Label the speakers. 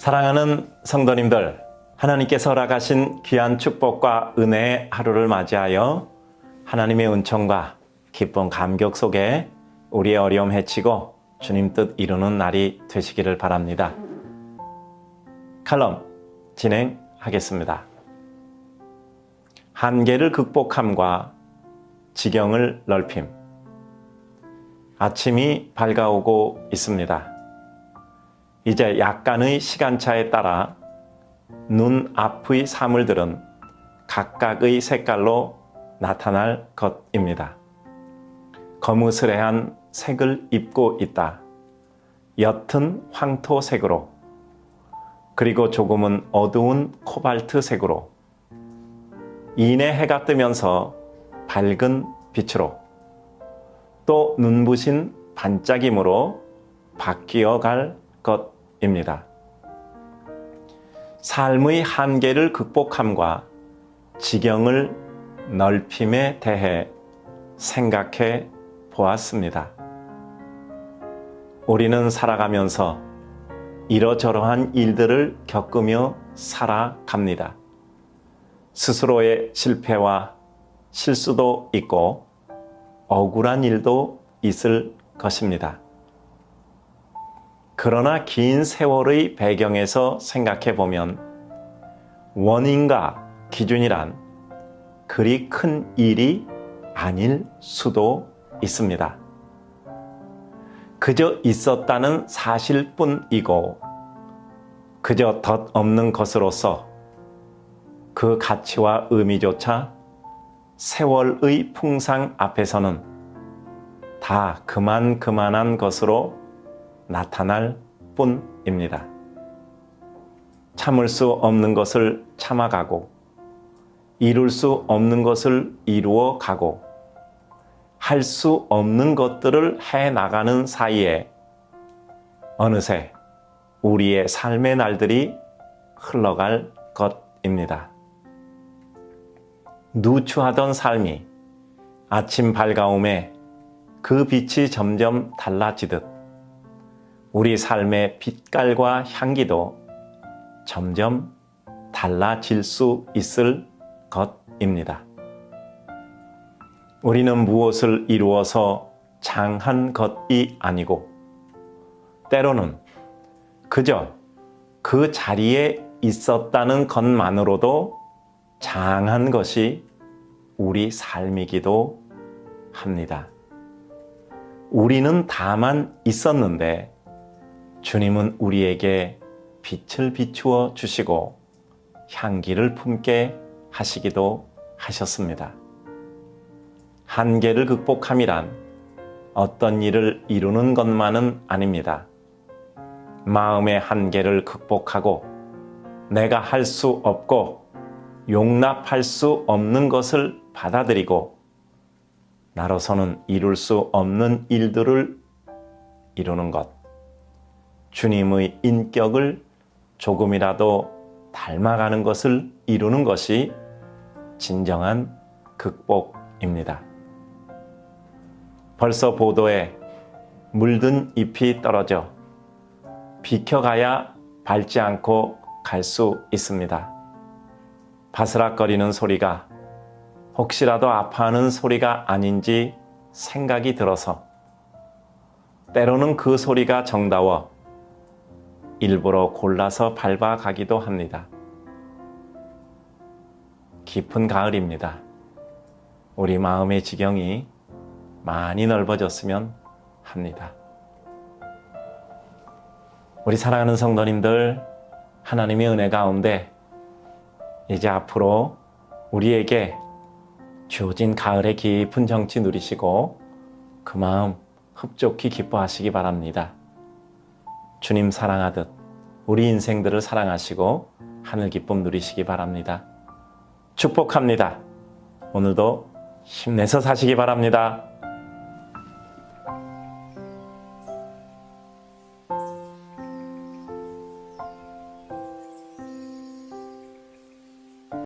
Speaker 1: 사랑하는 성도님들, 하나님께서 허락하신 귀한 축복과 은혜의 하루를 맞이하여 하나님의 은총과 기쁨 감격 속에 우리의 어려움 해치고 주님 뜻 이루는 날이 되시기를 바랍니다. 칼럼 진행하겠습니다. 한계를 극복함과 지경을 넓힘. 아침이 밝아오고 있습니다. 이제 약간의 시간차에 따라 눈 앞의 사물들은 각각의 색깔로 나타날 것입니다. 거무스레한 색을 입고 있다. 옅은 황토색으로 그리고 조금은 어두운 코발트색으로 이내 해가 뜨면서 밝은 빛으로 또 눈부신 반짝임으로 바뀌어 갈 것입니다. 삶의 한계를 극복함과 지경을 넓힘에 대해 생각해 보았습니다. 우리는 살아가면서 이러저러한 일들을 겪으며 살아갑니다. 스스로의 실패와 실수도 있고 억울한 일도 있을 것입니다. 그러나 긴 세월의 배경에서 생각해 보면 원인과 기준이란 그리 큰 일이 아닐 수도 있습니다. 그저 있었다는 사실뿐이고 그저 덧없는 것으로서 그 가치와 의미조차 세월의 풍상 앞에서는 다 그만 그만한 것으로 나타날 뿐입니다. 참을 수 없는 것을 참아가고 이룰 수 없는 것을 이루어 가고 할 수 없는 것들을 해 나가는 사이에 어느새 우리의 삶의 날들이 흘러갈 것입니다. 누추하던 삶이 아침 밝아옴에 그 빛이 점점 달라지듯 우리 삶의 빛깔과 향기도 점점 달라질 수 있을 것입니다. 우리는 무엇을 이루어서 장한 것이 아니고 때로는 그저 그 자리에 있었다는 것만으로도 장한 것이 우리 삶이기도 합니다. 우리는 다만 있었는데 주님은 우리에게 빛을 비추어 주시고 향기를 품게 하시기도 하셨습니다. 한계를 극복함이란 어떤 일을 이루는 것만은 아닙니다. 마음의 한계를 극복하고 내가 할 수 없고 용납할 수 없는 것을 받아들이고 나로서는 이룰 수 없는 일들을 이루는 것. 주님의 인격을 조금이라도 닮아가는 것을 이루는 것이 진정한 극복입니다. 벌써 보도에 물든 잎이 떨어져 비켜가야 밟지 않고 갈 수 있습니다. 바스락거리는 소리가 혹시라도 아파하는 소리가 아닌지 생각이 들어서 때로는 그 소리가 정다워 일부러 골라서 밟아가기도 합니다. 깊은 가을입니다. 우리 마음의 지경이 많이 넓어졌으면 합니다. 우리 사랑하는 성도님들, 하나님의 은혜 가운데 이제 앞으로 우리에게 주어진 가을의 깊은 정치 누리시고 그 마음 흡족히 기뻐하시기 바랍니다. 주님 사랑하듯 우리 인생들을 사랑하시고 하늘 기쁨 누리시기 바랍니다. 축복합니다. 오늘도 힘내서 사시기 바랍니다.